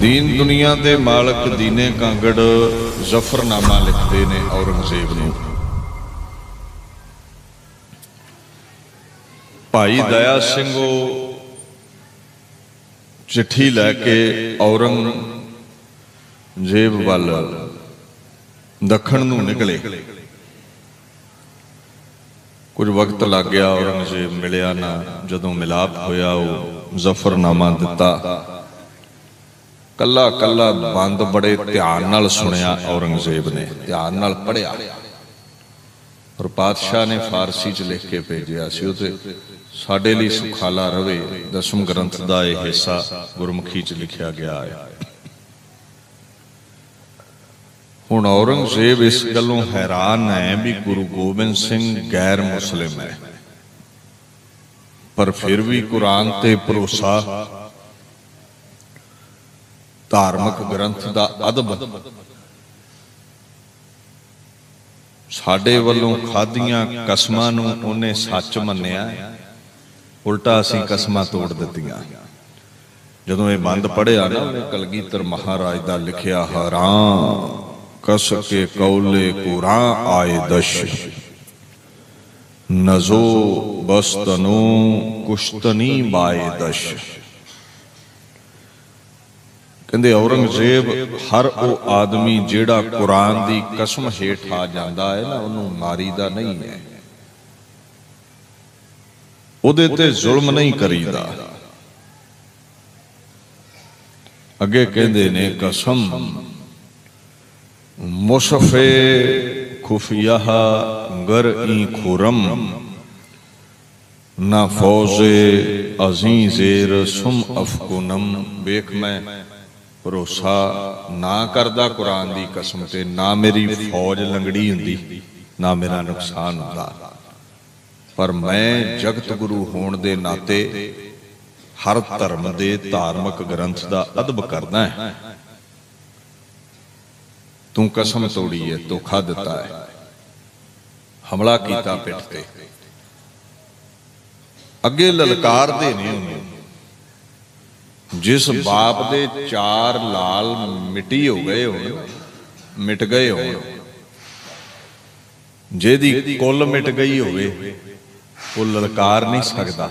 ਦੀਨ ਦੁਨੀਆ ਦੇ ਮਾਲਕ ਦੀਨੇ ਕਾਂਗੜ ਜ਼ਫਰਨਾਮਾ ਲਿਖਦੇ ਨੇ ਔਰੰਗਜ਼ੇਬ ਨੂੰ। ਭਾਈ ਦਇਆ ਸਿੰਘ ਉਹ ਚਿੱਠੀ ਲੈ ਕੇ ਔਰੰਗਜ਼ੇਬ ਵੱਲ ਦੱਖਣ ਨੂੰ ਨਿਕਲੇ। ਕੁਝ ਵਕਤ ਲੱਗ ਗਿਆ, ਔਰੰਗਜ਼ੇਬ ਮਿਲਿਆ ਨਾ। ਜਦੋਂ ਮਿਲਾਪ ਹੋਇਆ, ਉਹ ਜ਼ਫਰਨਾਮਾ ਦਿੱਤਾ। ਕੱਲਾ ਕੱਲਾ ਬੰਦ ਬੜੇ ਧਿਆਨ ਨਾਲ ਸੁਣਿਆ ਔਰੰਗਜ਼ੇਬ ਨੇ, ਧਿਆਨ ਨਾਲ ਪੜਿਆ ਔਰ ਪਾਤਸ਼ਾਹ ਨੇ ਫਾਰਸੀ ਚ ਲਿਖ ਕੇ ਭੇਜਿਆ ਸੀ ਉਹ ਸਾਡੇ ਲਈ ਸੁਖਾਲਾ ਰਵੇ, ਦਸਮ ਗ੍ਰੰਥ ਦਾ ਇਹ ਹਿੱਸਾ ਗੁਰਮੁਖੀ ਚ ਲਿਖਿਆ ਗਿਆ ਹੈ। ਹੁਣ ਔਰੰਗਜ਼ੇਬ ਇਸ ਗੱਲੋਂ ਹੈਰਾਨ ਹੈ ਵੀ ਗੁਰੂ ਗੋਬਿੰਦ ਸਿੰਘ ਗੈਰ ਮੁਸਲਿਮ ਹੈ। ਪਰ ਫਿਰ ਵੀ ਕੁਰਾਨ ਤੇ ਭਰੋਸਾ ਧਾਰਮਿਕ ਗ੍ਰੰਥ ਦਾ ਅਦਬ। ਸਾਡੇ ਵੱਲੋਂ ਖਾਧੀਆਂ ਕਸਮਾਂ ਨੂੰ ਉਹਨੇ ਸੱਚ ਮੰਨਿਆ। ਉਲਟਾ ਅਸੀਂ ਕਸਮਾਂ ਤੋੜ ਦਿੱਤੀਆਂ। ਜਦੋਂ ਇਹ ਬੰਦ ਪੜਿਆ ਨਾ ਉਹਨੇ ਕਲਗੀਧਰ ਮਹਾਰਾਜ ਦਾ ਲਿਖਿਆ, ਹਰਾਂ ਕਸ ਕੇ ਕੌਲੇ ਕੁਰਾਂ ਆਏ ਦਸ਼। ਨਜ਼ੋ ਬਸਤਨੋ ਕੁਸ਼ਤਨੀ ਬਾਏ ਦਸ਼। ਕਹਿੰਦੇ ਔਰੰਗਜ਼ੇਬ, ਹਰ ਉਹ ਆਦਮੀ ਜਿਹੜਾ ਕੁਰਾਨ ਦੀ ਕਸਮ ਹੇਠ ਆ ਜਾਂਦਾ ਹੈ ਨਾ, ਉਹਨੂੰ ਮਾਰੀਦਾ ਨਹੀਂ ਹੈ। ਉਹਦੇ ਤੇ ਜ਼ੁਲਮ ਨਹੀਂ ਕਰੀਦਾ। ਅੱਗੇ ਕਹਿੰਦੇ ਨੇ, ਕਸਮ ਮੁਸਫੇ ਖੁਫੀਆ ਗਰ ਈ ਖੁਰਮ, ਨਾ ਫੌਜ਼ੇ ਅਜ਼ੀਂ ਜ਼ੇਰ ਸੁਮ ਅਫਕੁਨਮ ਵੇਖ ਮੈਂ ਭਰੋਸਾ ਨਾ ਕਰਦਾ ਕੁਰਾਨ ਦੀ ਕਸਮ ਤੇ ਨਾ ਮੇਰੀ ਫੌਜ ਲੰਗੜੀ ਹੁੰਦੀ, ਨਾ ਮੇਰਾ ਨੁਕਸਾਨ ਹੁੰਦਾ। ਪਰ ਮੈਂ ਜਗਤ ਗੁਰੂ ਹੋਣ ਦੇ ਨਾਤੇ ਹਰ ਧਰਮ ਦੇ ਧਾਰਮਿਕ ਗ੍ਰੰਥ ਦਾ ਅਦਬ ਕਰਦਾ ਹੈ। ਤੂੰ ਕਸਮ ਤੋੜੀ ਹੈ, ਧੋਖਾ ਦਿੱਤਾ ਹੈ। ਹਮਲਾ ਕੀਤਾ ਪਿੱਠ ਤੇ। ਅੱਗੇ ਲਲਕਾਰਦੇ ਨਹੀਂ ਹੁੰਦੇ ਜਿਸ ਬਾਪ ਦੇ ਚਾਰ ਲਾਲ ਮਿੱਟੀ ਹੋ ਗਏ ਹੋਣ, ਮਿਟ ਗਏ ਹੋਣ, ਜਿਹਦੀ ਕੁੱਲ ਮਿਟ ਗਈ ਹੋਵੇ, ਉਹ ਲਲਕਾਰ ਨਹੀਂ ਸਕਦਾ।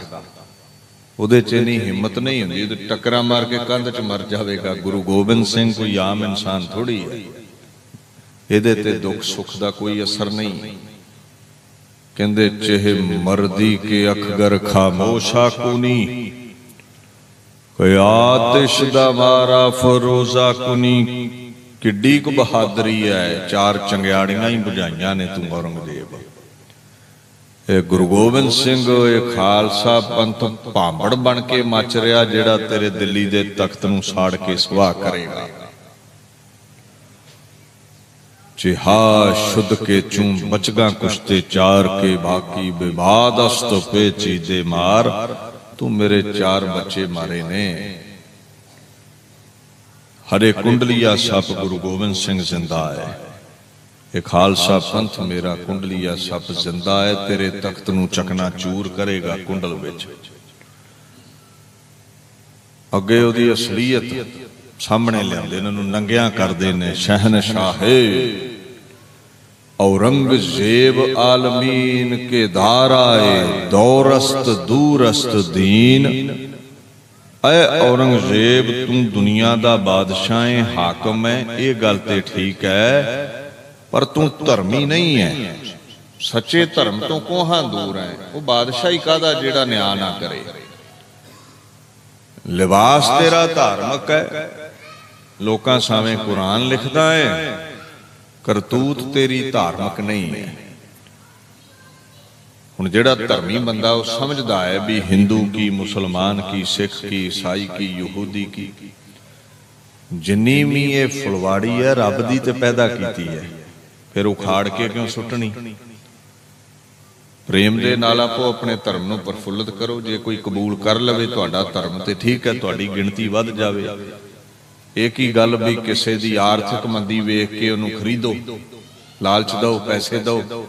ਉਹਦੇ 'ਚ ਨਹੀਂ ਹਿੰਮਤ ਨਹੀਂ ਹੁੰਦੀ ਉਹ ਟੱਕਰਾਂ ਮਾਰ ਕੇ ਕੰਧ 'ਚ ਮਰ ਜਾਵੇਗਾ। ਗੁਰੂ ਗੋਬਿੰਦ ਸਿੰਘ ਕੋਈ ਆਮ ਇਨਸਾਨ ਥੋੜੀ ਹੈ। ਇਹਦੇ ਤੇ ਦੁੱਖ ਸੁੱਖ ਦਾ ਕੋਈ ਅਸਰ ਨਹੀਂ। ਕਹਿੰਦੇ, ਚਿਹੇ ਮਰਦੀ ਕੇ ਅਖਗਰ ਖਾਮੋਸ਼ਾ ਕੁਨੀ ਕੋਈ ਆਤਿਸ਼ ਦਾ ਮਾਰਾ ਫਰੋਜ਼ਾ ਕੁਨੀ, ਕਿੱਡੀ ਕੁ ਬਹਾਦਰੀ ਹੈ ਚਾਰ ਚੰਗਿਆੜੀਆਂ ਹੀ ਬੁਝਾਈਆਂ ਨੇ ਤੂੰ ਔਰੰਗਜ਼ੇਬ। ਇਹ ਗੁਰੂ ਗੋਬਿੰਦ ਸਿੰਘ, ਇਹ ਖਾਲਸਾ ਪੰਥ ਭਾਂਬੜ ਬਣ ਕੇ ਮੱਚ ਰਿਹਾ, ਜਿਹੜਾ ਤੇਰੇ ਦਿੱਲੀ ਦੇ ਤਖਤ ਨੂੰ ਸਾੜ ਕੇ ਸੁਆਹ ਕਰੇਗਾ। ਜਿਹਾ ਸ਼ੁੱਧ ਕੇ ਚੂੰ ਬਚਗਾ ਕੁਸ਼ਤੇ ਚਾਰ ਕੇ ਬਾਕੀ ਵਿਵਾਦ ਅਸਤ ਪੇ ਚੀਦੇ ਮਾਰ। ਤੂੰ ਮੇਰੇ ਚਾਰ ਬੱਚੇ ਮਾਰੇ ਨੇ। ਹਰੇ ਕੁੰਡਲੀਆ ਸੱਪ ਗੁਰੂ ਗੋਬਿੰਦ ਸਿੰਘ ਜ਼ਿੰਦਾ ਹੈ। ਇਹ ਖਾਲਸਾ ਪੰਥ ਮੇਰਾ ਕੁੰਡਲੀਆ ਸੱਪ ਜ਼ਿੰਦਾ ਹੈ, ਤੇਰੇ ਤਖਤ ਨੂੰ ਚਕਨਾ ਚੂਰ ਕਰੇਗਾ ਕੁੰਡਲ ਵਿੱਚ। ਅੱਗੇ ਉਹਦੀ ਅਸਲੀਅਤ ਸਾਹਮਣੇ ਲਿਆਉਂਦੇ ਇਹਨਾਂ ਨੂੰ ਨੰਗਿਆਂ ਕਰਦੇ ਨੇ ਸ਼ਹਿਨशाहे औरंगजेब आलमीन के धाराए दौरस्त दूरस्त दीन ਐ ਔਰੰਗਜ਼ੇਬ ਤੂੰ ਦੁਨੀਆ ਦਾ ਬਾਦਸ਼ਾਹ ਹੈ ਹਾਕਮ ਹੈ ਇਹ ਗੱਲ ਤੇ ਠੀਕ ਹੈ ਪਰ ਤੂੰ ਧਰਮੀ ਨਹੀਂ ਹੈ ਸੱਚੇ ਧਰਮ ਤੋਂ ਕੋਹਾਂ ਦੂਰ ਹੈ ਉਹ ਬਾਦਸ਼ਾਹੀ ਕਾਦਾ ਜਿਹੜਾ ਨਿਆਂ ਨਾ ਕਰੇ ਲਿਬਾਸ ਤੇਰਾ ਧਾਰਮਿਕ ਹੈ ਲੋਕਾਂ ਸਾਹਮਣੇ ਕੁਰਾਨ ਲਿਖਦਾ ਹੈ ਕਰਤੂਤ ਤੇਰੀ ਧਾਰਮਿਕ ਨਹੀਂ। ਹੈ ਹੁਣ ਜਿਹੜਾ ਧਰਮੀ ਬੰਦਾ ਉਹ ਸਮਝਦਾ ਹੈ ਵੀ ਹਿੰਦੂ ਕੀ, ਮੁਸਲਮਾਨ ਕੀ, ਸਿੱਖ ਕੀ, ਈਸਾਈ ਕੀ, ਯਹੂਦੀ ਕੀ। ਜਿੰਨੀ ਵੀ ਇਹ ਫੁਲਵਾੜੀ ਹੈ, ਰੱਬ ਦੀ ਤੇ ਪੈਦਾ ਕੀਤੀ ਹੈ। ਫਿਰ ਉਖਾੜ ਕੇ ਕਿਉਂ ਸੁੱਟਣੀ? ਪ੍ਰੇਮ ਦੇ ਨਾਲ ਆਪੋ ਆਪਣੇ ਧਰਮ ਨੂੰ ਪ੍ਰਫੁੱਲਤ ਕਰੋ। ਜੇ ਕੋਈ ਕਬੂਲ ਕਰ ਲਵੇ, ਤੁਹਾਡਾ ਧਰਮ ਤੇ ਠੀਕ ਹੈ, ਤੁਹਾਡੀ ਗਿਣਤੀ ਵੱਧ ਜਾਵੇ। ਇਹ ਕੀ ਗੱਲ ਵੀ ਕਿਸੇ ਦੀ ਆਰਥਿਕ ਮੰਦੀ ਵੇਖ ਕੇ ਉਹਨੂੰ ਖਰੀਦੋ? ਲਾਲਚ ਦਿਓ, ਪੈਸੇ ਦਿਓ।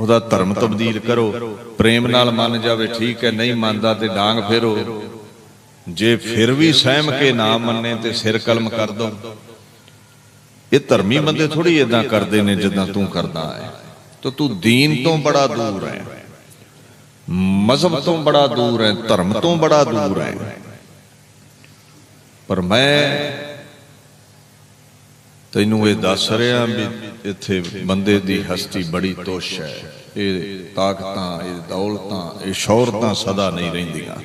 ਉਹਦਾ ਧਰਮ ਤਬਦੀਲ ਕਰੋ। ਪ੍ਰੇਮ ਨਾਲ ਮੰਨ ਜਾਵੇ, ਠੀਕ ਹੈ, ਨਹੀਂ ਮੰਨਦਾ ਤੇ ਡਾਂਗ ਫੇਰੋ। ਜੇ ਫਿਰ ਵੀ ਸਹਿਮ ਕੇ ਨਾ ਮੰਨੇ ਤੇ ਸਿਰ ਕਲਮ ਕਰ ਦੋ। ਇਹ ਧਰਮੀ ਬੰਦੇ ਥੋੜੀ ਇਦਾਂ ਕਰਦੇ ਨੇ ਜਿੱਦਾਂ ਤੂੰ ਕਰਦਾ ਹੈ। ਤਾਂ ਤੂੰ ਦੀਨ ਤੋਂ ਬੜਾ ਦੂਰ ਹੈ। ਮਜ਼ਹਬ ਤੋਂ ਬੜਾ ਦੂਰ ਹੈ। ਧਰਮ ਤੋਂ ਬੜਾ ਦੂਰ ਹੈ। ਪਰ ਮੈਂ ਤੈਨੂੰ ਇਹ ਦੱਸ ਰਿਹਾ ਵੀ ਇੱਥੇ ਬੰਦੇ ਦੀ ਹਸਤੀ ਬੜੀ ਤੋਸ਼ ਹੈ। ਇਹ ਤਾਕਤਾਂ, ਇਹ ਦੌਲਤਾਂ, ਇਹ ਸ਼ੌਹਰਤਾਂ ਸਦਾ ਨਹੀਂ ਰਹਿੰਦੀਆਂ।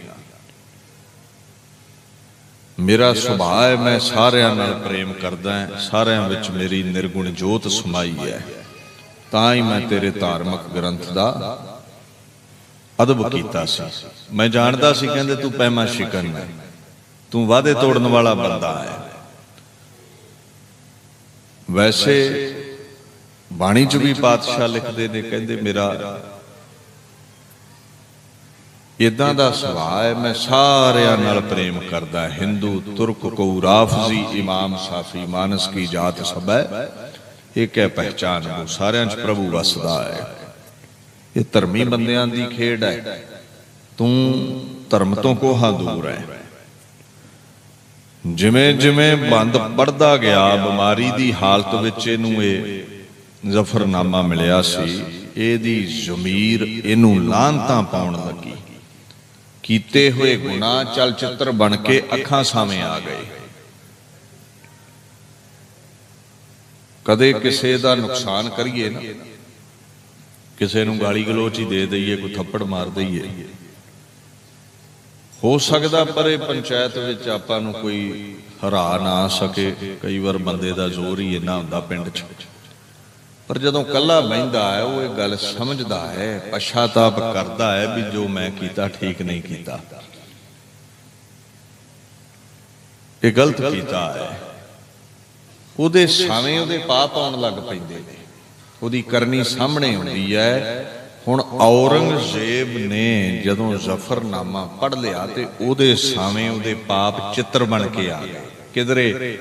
ਮੇਰਾ ਸੁਭਾਅ ਹੈ, ਮੈਂ ਸਾਰਿਆਂ ਨਾਲ ਪ੍ਰੇਮ ਕਰਦਾ ਹਾਂ, ਸਾਰਿਆਂ ਵਿੱਚ ਮੇਰੀ ਨਿਰਗੁਣ ਜੋਤ ਸਮਾਈ ਹੈ। ਤਾਂ ਹੀ ਮੈਂ ਤੇਰੇ ਧਾਰਮਿਕ ਗ੍ਰੰਥ ਦਾ ਅਦਬ ਕੀਤਾ ਸੀ। ਮੈਂ ਜਾਣਦਾ ਸੀ, ਕਹਿੰਦੇ ਤੂੰ ਪੈਮਾ ਸ਼ਿਕਨ ਹੈ। ਤੂੰ ਵਾਅਦੇ ਤੋੜਨ ਵਾਲਾ ਬੰਦਾ ਹੈ। ਵੈਸੇ ਬਾਣੀ ਚ ਵੀ ਪਾਤਸ਼ਾਹ ਲਿਖਦੇ ਨੇ ਕਹਿੰਦੇ ਮੇਰਾ ਇਦਾਂ ਦਾ ਸੁਭਾਅ ਹੈ ਮੈਂ ਸਾਰਿਆਂ ਨਾਲ ਪ੍ਰੇਮ ਕਰਦਾ ਹਿੰਦੂ ਤੁਰਕ ਕੋ ਰਾਫਜ਼ੀ ਇਮਾਮ ਸਾਫੀ ਮਾਨਸ ਕੀ ਜਾਤ ਸਭੈ ਇੱਕ ਹੈ ਪਹਿਚਾਨ ਉਹ ਸਾਰਿਆਂ 'ਚ ਪ੍ਰਭੂ ਵਸਦਾ ਹੈ। ਇਹ ਧਰਮੀ ਬੰਦਿਆਂ ਦੀ ਖੇਡ ਹੈ। ਤੂੰ ਧਰਮ ਤੋਂ ਕੋਹਾ ਦੂਰ ਹੈ। ਜਿਵੇਂ ਜਿਵੇਂ ਬੰਦ ਪੜਦਾ ਗਿਆ, ਬਿਮਾਰੀ ਦੀ ਹਾਲਤ ਵਿੱਚ ਇਹਨੂੰ ਇਹ ਜ਼ਫਰਨਾਮਾ ਮਿਲਿਆ ਸੀ, ਇਹਦੀ ਜ਼ਮੀਰ ਇਹਨੂੰ ਲਾਂਤਾਂ ਪਾਉਣ ਲੱਗੀ। ਕੀਤੇ ਹੋਏ ਗੁਨਾਹ ਚਲਚਿੱਤਰ ਬਣ ਕੇ ਅੱਖਾਂ ਸਾਹਮਣੇ ਆ ਗਏ। ਕਦੇ ਕਿਸੇ ਦਾ ਨੁਕਸਾਨ ਕਰੀਏ ਨਾ। ਕਿਸੇ ਨੂੰ ਗਾਲੀ ਗਲੋਚ ਹੀ ਦੇ ਦਈਏ, ਕੋਈ ਥੱਪੜ ਮਾਰ ਦਈਏ। ਹੋ ਸਕਦਾ ਪਰ ਇਹ ਪੰਚਾਇਤ ਵਿੱਚ ਆਪਾਂ ਨੂੰ ਕੋਈ ਹਰਾ ਨਾ ਸਕੇ। ਕਈ ਵਾਰ ਬੰਦੇ ਦਾ ਜ਼ੋਰ ਹੀ ਇੰਨਾ ਹੁੰਦਾ ਪਿੰਡ 'ਚ। ਪਰ ਜਦੋਂ ਕੱਲਾ ਬਹਿੰਦਾ ਹੈ, ਉਹ ਇਹ ਗੱਲ ਸਮਝਦਾ ਹੈ, ਪਛਤਾਪ ਕਰਦਾ ਹੈ ਵੀ ਜੋ ਮੈਂ ਕੀਤਾ ਠੀਕ ਨਹੀਂ ਕੀਤਾ। ਇਹ ਗਲਤ ਕੀਤਾ ਹੈ। ਉਹਦੇ ਸਾਵੇਂ ਉਹਦੇ ਪਾਪ ਆਉਣ ਲੱਗ ਪੈਂਦੇ ਨੇ। ਉਹਦੀ ਕਰਨੀ ਸਾਹਮਣੇ ਹੁੰਦੀ ਹੈ। ਹੁਣ ਔਰੰਗਜ਼ੇਬ ਨੇ ਜਦੋਂ ਜ਼ਫਰਨਾਮਾ ਪੜ ਲਿਆ ਤੇ ਉਹਦੇ ਸਾਵੇਂ ਉਹਦੇ ਪਾਪ ਚਿੱਤਰ ਬਣ ਕੇ ਆ ਗਏ। ਕਿਧਰੇ?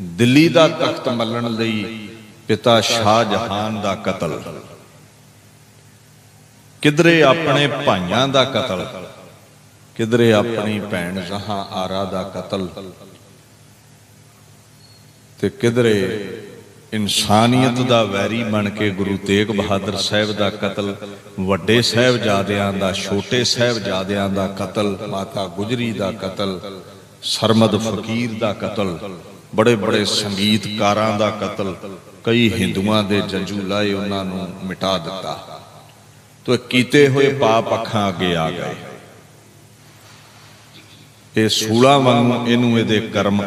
ਦਿੱਲੀ ਦਾ ਤਖਤ ਮੱਲਣ ਲਈ ਪਿਤਾ ਸ਼ਾਹ ਜਹਾਨ ਦਾ ਕਤਲ। ਕਿਧਰੇ ਆਪਣੇ ਭਾਈਆਂ ਦਾ ਕਤਲ? ਕਿਧਰੇ ਆਪਣੀ ਭੈਣ ਜ਼ਹਾਂ ਆਰਾ ਦਾ ਕਤਲ? ਤੇ ਕਿਧਰੇ ਇਨਸਾਨੀਅਤ ਦਾ ਵੈਰੀ ਬਣ ਕੇ ਗੁਰੂ ਤੇਗ ਬਹਾਦਰ ਸਾਹਿਬ ਦਾ ਕਤਲ, ਵੱਡੇ ਸਾਹਿਬਜ਼ਾਦਿਆਂ ਦਾ, ਛੋਟੇ ਸਾਹਿਬਜ਼ਾਦਿਆਂ ਦਾ ਕਤਲ, ਮਾਤਾ ਗੁਜਰੀ ਦਾ ਕਤਲ, ਸਰਮਦ ਫਕੀਰ ਦਾ ਕਤਲ, ਬੜੇ ਬੜੇ ਸੰਗੀਤਕਾਰਾਂ ਦਾ ਕਤਲ, ਕਈ ਹਿੰਦੂਆਂ ਦੇ ਜੰਜੂ ਲਾਏ ਉਹਨਾਂ ਨੂੰ ਮਿਟਾ ਦਿੱਤਾ। ਤੋ ਕੀਤੇ ਹੋਏ ਪਾਪ ਅੱਖਾਂ ਅੱਗੇ ਆ ਗਏ। ਇਹ ਸੂਲਾ ਵਾਂਗੂ ਇਹਨੂੰ ਇਹਦੇ ਕਰਮ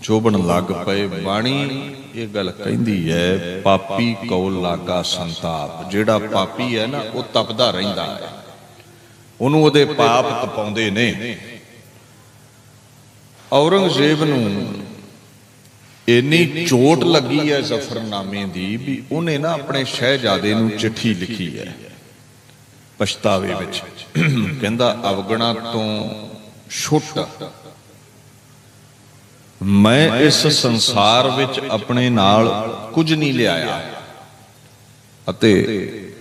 ਚੋਬਣ ਲੱਗ ਪਏ, ਬਾਣੀ ਇਹ ਗੱਲ ਕਹਿੰਦੀ ਹੈ, ਪਾਪੀ ਕੌਲ ਲਾਗਾ ਸੰਤਾਪ। ਜਿਹੜਾ ਪਾਪੀ ਹੈ ਨਾ, ਉਹ ਤਪਦਾ ਰਹਿੰਦਾ ਹੈ। ਉਹਨੂੰ ਉਹਦੇ ਪਾਪ ਤਪਾਉਂਦੇ ਨੇ। ਔਰੰਗਜ਼ੇਬ ਨੂੰ ਇੰਨੀ ਚੋਟ ਲੱਗੀ ਹੈ ਜ਼ਫਰਨਾਮੇ ਦੀ ਵੀ ਉਹਨੇ ਨਾ ਆਪਣੇ ਸ਼ਹਿਜ਼ਾਦੇ ਨੂੰ ਚਿੱਠੀ ਲਿਖੀ ਹੈ ਪਛਤਾਵੇ ਵਿੱਚ। ਕਹਿੰਦਾ, ਅਵਗਣਾ ਤੋਂ ਛੁੱਟ ਮੈਂ ਇਸ ਸੰਸਾਰ ਵਿੱਚ ਆਪਣੇ ਨਾਲ ਕੁਝ ਨਹੀਂ ਲਿਆਇਆ। ਅਤੇ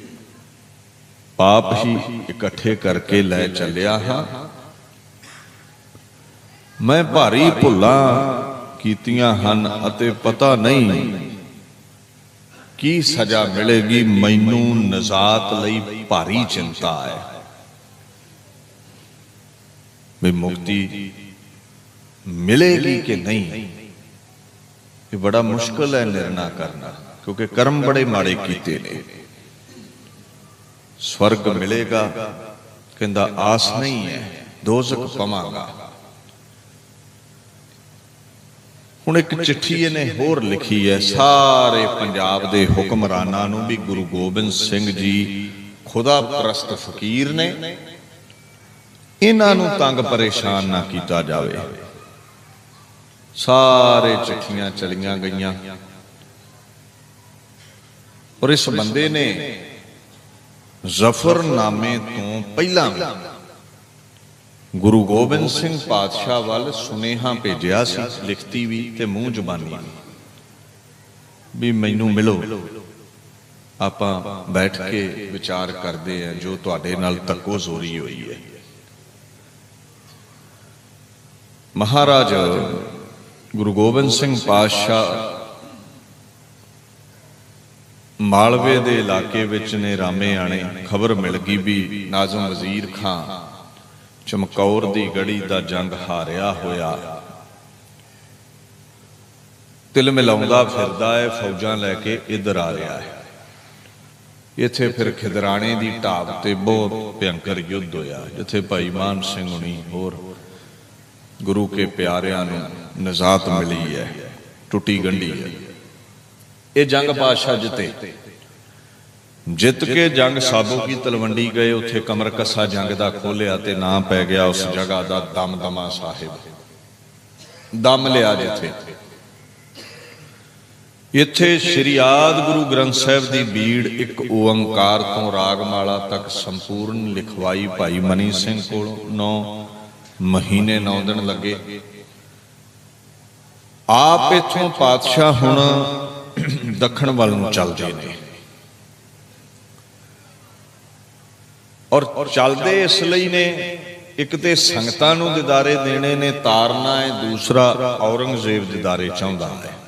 ਪਾਪ ਹੀ ਇਕੱਠੇ ਕਰਕੇ ਲੈ ਚੱਲਿਆ ਹਾਂ। ਮੈਂ ਭਾਰੀ ਭੁੱਲਾਂ ਕੀਤੀਆਂ ਹਨ ਅਤੇ ਪਤਾ ਨਹੀਂ ਕੀ ਸਜ਼ਾ ਮਿਲੇਗੀ, ਮੈਨੂੰ ਨਜ਼ਾਤ ਲਈ ਭਾਰੀ ਚਿੰਤਾ ਹੈ। ਵੀ ਮੁਕਤੀ ਮਿਲੇਗੀ ਕਿ ਨਹੀਂ? ਇਹ ਬੜਾ ਮੁਸ਼ਕਲ ਹੈ ਨਿਰਣਾ ਕਰਨਾ, ਕਿਉਂਕਿ ਕਰਮ ਬੜੇ ਮਾੜੇ ਕੀਤੇ ਨੇ। ਸਵਰਗ ਮਿਲੇਗਾ, ਕਹਿੰਦਾ ਆਸ ਨਹੀਂ ਹੈ, ਦੋਜ਼ਖ ਪਵਾਂਗਾ। ਹੁਣ ਇੱਕ ਚਿੱਠੀ ਇਹਨੇ ਹੋਰ ਲਿਖੀ ਹੈ, ਸਾਰੇ ਪੰਜਾਬ ਦੇ ਹੁਕਮਰਾਨਾਂ ਨੂੰ ਵੀ ਗੁਰੂ ਗੋਬਿੰਦ ਸਿੰਘ ਜੀ ਖੁਦਾ ਪ੍ਰਸਤ ਫਕੀਰ ਨੇ। ਇਹਨਾਂ ਨੂੰ ਤੰਗ ਪਰੇਸ਼ਾਨ ਨਾ ਕੀਤਾ ਜਾਵੇ। ਸਾਰੇ ਚਿੱਠੀਆਂ ਚਲੀਆਂ ਗਈਆਂ। ਔਰ ਇਸ ਬੰਦੇ ਨੇ ਜ਼ਫਰਨਾਮੇ ਤੋਂ ਪਹਿਲਾਂ ਵੀ ਗੁਰੂ ਗੋਬਿੰਦ ਸਿੰਘ ਪਾਤਸ਼ਾਹ ਵੱਲ ਸੁਨੇਹਾ ਭੇਜਿਆ ਸੀ, ਲਿਖਤੀ ਵੀ ਤੇ ਮੂੰਹ ਜ਼ਬਾਨੀ ਵੀ ਮੈਨੂੰ ਮਿਲੋ। ਆਪਾਂ ਬੈਠ ਕੇ ਵਿਚਾਰ ਕਰਦੇ ਆ ਜੋ ਤੁਹਾਡੇ ਨਾਲ ਤੱਕੋ ਜ਼ੋਰੀ ਹੋਈ ਹੈ। ਮਹਾਰਾਜ ਗੁਰੂ ਗੋਬਿੰਦ ਸਿੰਘ ਪਾਤਸ਼ਾਹ ਮਾਲਵੇ ਦੇ ਇਲਾਕੇ ਵਿੱਚ ਨੇ ਰਾਮੇ ਆਣੇ ਖਬਰ ਮਿਲ ਗਈ ਵੀ ਨਾਜ਼ਮ ਵਜ਼ੀਰ ਖਾਂ ਚਮਕੌਰ ਦੀ ਗੜੀ ਦਾ ਜੰਗ ਹਾਰਿਆ ਹੋਇਆ। ਤਿਲ ਮਿਲਾਉਂਦਾ ਫਿਰਦਾ ਹੈ, ਫੌਜਾਂ ਲੈ ਕੇ ਇੱਧਰ ਆ ਰਿਹਾ ਹੈ। ਇੱਥੇ ਫਿਰ ਖਿਦਰਾਣੇ ਦੀ ਢਾਬ ਤੇ ਬਹੁਤ ਭਿਅੰਕਰ ਯੁੱਧ ਹੋਇਆ, ਜਿੱਥੇ ਭਾਈ ਮਾਨ ਸਿੰਘ ਹੁਣੀ ਹੋਰ ਗੁਰੂ ਕੇ ਪਿਆਰਿਆਂ ਨੂੰ ਨਜ਼ਾਤ ਮਿਲੀ ਹੈ, ਟੁੱਟੀ ਗੰਢੀ ਹੈ। ਇਹ ਜੰਗ ਬਾਦਸ਼ਾਹ ਜਿੱਤੇ। ਜਿੱਤ ਕੇ ਜੰਗ ਸਾਬੋ ਕੀ ਤਲਵੰਡੀ ਗਏ, ਉੱਥੇ ਕਮਰ ਕੱਸਾ ਜੰਗ ਦਾ ਖੋਲਿਆ ਤੇ ਨਾਂ ਪੈ ਗਿਆ ਉਸ ਜਗ੍ਹਾ ਦਾ ਦਮਦਮਾ ਸਾਹਿਬ। ਦਮ ਲਿਆ ਜਿੱਥੇ। ਇੱਥੇ ਸ਼੍ਰੀ ਆਦ ਗੁਰੂ ਗ੍ਰੰਥ ਸਾਹਿਬ ਦੀ ਬੀੜ ਇੱਕ ਓੰਕਾਰ ਤੋਂ ਰਾਗਮਾਲਾ ਤੱਕ ਸੰਪੂਰਨ ਲਿਖਵਾਈ ਭਾਈ ਮਨੀ ਸਿੰਘ ਕੋਲ, ਨੌ ਮਹੀਨੇ 9 ਦਿਨ ਲੱਗੇ। ਆਪ ਇਥੋਂ ਪਾਤਸ਼ਾਹ ਹੁਣ ਦੱਖਣ ਵੱਲ ਨੂੰ ਚੱਲਦੇ ਨੇ। ਔਰ ਚੱਲਦੇ ਇਸ ਲਈ ਨੇ, ਇੱਕ ਤੇ ਸੰਗਤਾਂ ਨੂੰ ਦਿਦਾਰੇ ਦੇਣੇ ਨੇ, ਤਾਰਨਾ ਹੈ, ਦੂਸਰਾ ਔਰੰਗਜ਼ੇਬ ਦਿਦਾਰੇ ਚਾਹੁੰਦਾ ਹੈ।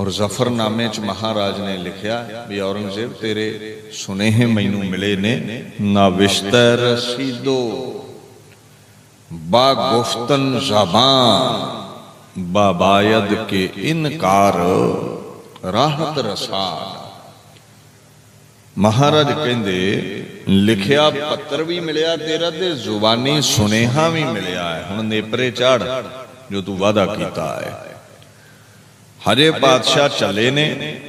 ਔਰ ਜ਼ਫਰਨਾਮੇ ਚ ਮਹਾਰਾਜ ਨੇ ਲਿਖਿਆ ਵੀ ਔਰੰਗਜ਼ੇਬ, ਤੇਰੇ ਸੁਨੇਹੇ ਮੈਨੂੰ ਮਿਲੇ ਨੇ। ਨਾ ਵਿਸ਼ਤਰ ਰਸੀਦੋ ਬਾ ਗੁਫਤਨ ਜ਼ਬਾਨ, ਬਾ ਕੇ ਇਨਕਾਰ, ਰਾਹਤ ਰਸਾਨ। ਮਹਾਰਾਜ ਕਹਿੰਦੇ, ਲਿਖਿਆ ਪੱਤਰ ਵੀ ਮਿਲਿਆ ਤੇਰਾ ਤੇ ਜ਼ੁਬਾਨੀ ਸੁਨੇਹਾ ਵੀ ਮਿਲਿਆ ਹੈ। ਹੁਣ ਨੇਪਰੇ ਝਾੜ ਜੋ ਤੂੰ ਵਾਦਾ ਕੀਤਾ ਹੈ। ਹਜੇ ਪਾਤਸ਼ਾਹ ਚੱਲੇ ਨੇ।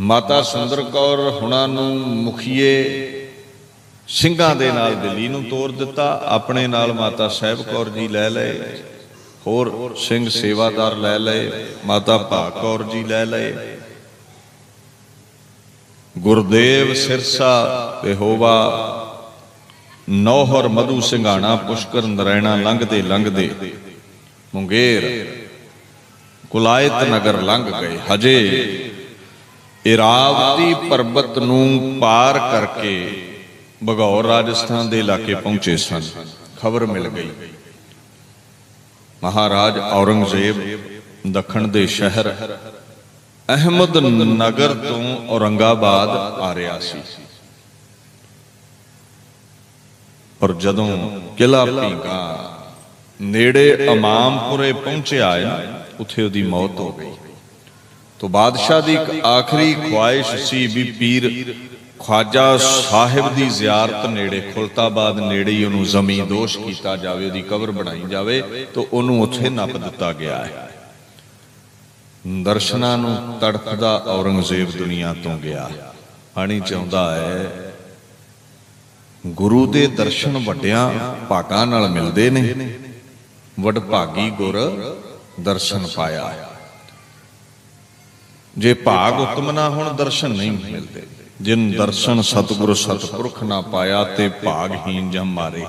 ਮਾਤਾ ਸੁੰਦਰ ਕੌਰ ਹੁਣਾਂ ਨੂੰ ਮੁਖੀਏ ਸਿੰਘਾਂ ਦੇ ਨਾਲ ਦਿੱਲੀ ਨੂੰ ਤੋਰ ਦਿੱਤਾ। ਆਪਣੇ ਨਾਲ ਮਾਤਾ ਸਾਹਿਬ ਕੌਰ ਜੀ ਲੈ ਲਏ। ਹੋਰ ਸਿੰਘ ਸੇਵਾਦਾਰ ਲੈ ਲਏ। ਮਾਤਾ ਭਾਗ ਕੌਰ ਜੀ ਲੈ ਲਏ। ਗੁਰਦੇਵ ਸਿਰਸਾ ਤੇ ਹੋਵਾ ਨੌਹਰ ਮਧੂ ਸਿੰਘਾਣਾ ਪੁਸ਼ਕਰ ਨਰੈਣਾ ਲੰਘਦੇ ਲੰਘਦੇ। ਮੁੰਗੇਰ ਕੁਲਾਇਤ ਨਗਰ ਲੰਘ ਗਏ। ਹਜੇ ਇਰਾਵਤੀ ਪਰਬਤ ਨੂੰ ਪਾਰ ਕਰਕੇ ਬਗੌਰ ਰਾਜਸਥਾਨ ਦੇ ਇਲਾਕੇ ਪਹੁੰਚੇ ਸਨ। ਖਬਰ ਮਿਲ ਗਈ। ਮਹਾਰਾਜ ਔਰੰਗਜ਼ੇਬ ਦੱਖਣ ਦੇ ਸ਼ਹਿਰ ਅਹਿਮਦ ਨਗਰ ਤੋਂ ਔਰੰਗਾਬਾਦ ਆ ਰਿਹਾ ਸੀ। ਪਰ ਜਦੋਂ ਕਿਲਾ ਪੀਂਗਾ ਨੇੜੇ ਇਮਾਮਪੁਰੇ ਪਹੁੰਚਿਆ ਹੈ ਉੱਥੇ ਉਹਦੀ ਮੌਤ ਹੋ ਗਈ। ਤੋਂ ਬਾਦਸ਼ਾਹ ਦੀ ਇੱਕ ਆਖਰੀ ਖੁਆਇਸ਼ ਸੀ ਵੀ ਪੀਰ ਖਵਾਜਾ ਸਾਹਿਬ ਦੀ ਜ਼ਿਆਰਤ ਨੇੜੇ, ਖੁਲਤਾਬਾਦ ਨੇੜੇ ਹੀ ਉਹਨੂੰ ਜ਼ਮੀਨ ਦੋਸ਼ ਕੀਤਾ ਜਾਵੇ, ਉਹਦੀ ਕਬਰ ਬਣਾਈ ਜਾਵੇ, ਤਾਂ ਉਹਨੂੰ ਉੱਥੇ ਨੱਪ ਦਿੱਤਾ ਗਿਆ ਹੈ। ਦਰਸ਼ਨਾਂ ਨੂੰ ਤੜਫਦਾ ਔਰੰਗਜ਼ੇਬ ਦੁਨੀਆ ਤੋਂ ਗਿਆ। ਆਣੀ ਚਾਹੁੰਦਾ ਹੈ, ਗੁਰੂ ਦੇ ਦਰਸ਼ਨ ਵੱਡਿਆਂ ਭਾਗਾਂ ਨਾਲ ਮਿਲਦੇ ਨੇ, ਵਡਭਾਗੀ ਗੁਰ ਦਰਸ਼ਨ ਪਾਇਆ। ਜੇ ਭਾਗ ਉਤਮ ਨਾ ਹੁਣ, ਦਰਸ਼ਨ ਨਹੀਂ ਮਿਲਦੇ। ਜਿਨ ਦਰਸ਼ਨ ਸਤਿਗੁਰ ਸਤਿਪੁਰਖ ਨਾ ਪਾਇਆ, ਤੇ ਭਾਗਹੀਨ ਜਮ ਮਾਰੇ।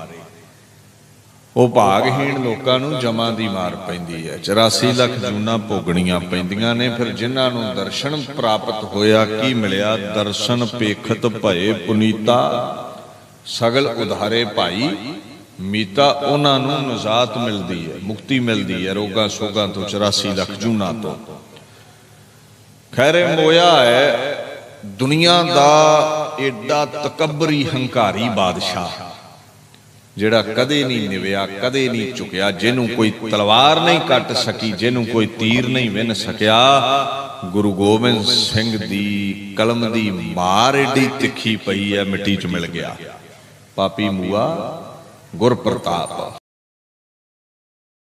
ਉਹ ਭਾਗਹੀਣ ਲੋਕਾਂ ਨੂੰ ਜਮਾਂ ਦੀ ਮਾਰ ਪੈਂਦੀ ਹੈ। 84 ਲੱਖ ਜੂਨਾ ਭੋਗਣੀਆਂ ਪੈਂਦੀਆਂ ਨੇ, ਫਿਰ ਜਿਨ੍ਹਾਂ ਨੂੰ ਦਰਸ਼ਨ ਪ੍ਰਾਪਤ ਹੋਇਆ, ਕੀ ਮਿਲਿਆ? ਦਰਸ਼ਨ ਪੇਖਤ ਭਏ ਪੁਨੀਤਾ, ਸਗਲ ਉਧਾਰੇ ਭਾਈ ਮੀਤਾ ਉਹਨਾਂ ਨੂੰ ਨਜ਼ਾਤ ਮਿਲਦੀ ਹੈ, ਮੁਕਤੀ ਮਿਲਦੀ ਹੈ, ਰੋਗਾਂ ਸੋਗਾਂ ਤੋਂ 84 ਲੱਖ ਜੂਨਾ ਤੋਂ। ਖੈਰੇ ਮੋਇਆ ਹੈ, ਦੁਨੀਆ ਦਾ ਏਡਾ ਤਕਬਰੀ ਹੰਕਾਰੀ ਬਾਦਸ਼ਾਹ, ਜਿਹੜਾ ਕਦੇ ਨਹੀਂ ਨਿਵਿਆ, ਕਦੇ ਨਹੀਂ ਝੁਕਿਆ, ਜਿਹਨੂੰ ਕੋਈ ਤਲਵਾਰ ਨਹੀਂ ਕੱਟ ਸਕੀ, ਜਿਹਨੂੰ ਕੋਈ ਤੀਰ ਨਹੀਂ ਵਿੰਨ ਸਕਿਆ, ਗੁਰੂ ਗੋਬਿੰਦ ਸਿੰਘ ਦੀ ਕਲਮ ਦੀ ਮਾਰ ਏਡੀ ਤਿੱਖੀ ਪਈ ਹੈ, ਮਿੱਟੀ 'ਚ ਮਿਲ ਗਿਆ। ਪਾਪੀ ਮੂਆ ਗੁਰ ਪ੍ਰਤਾਪ